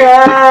Yeah.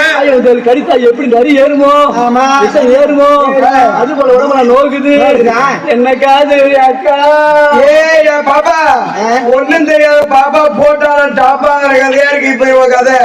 இது கடித்தா எப்படி நரி ஏறுமோ. விஷம் ஏறுமோ? அது போல உடம்புல நோக்குது. நோக்குதா? என்ன காது அக்கா. பாப்பா. ஒண்ணும் தெரியாத பாப்பா போட்டாலும் டாப்பா கதையா இருக்கு இப்ப இவ கதை.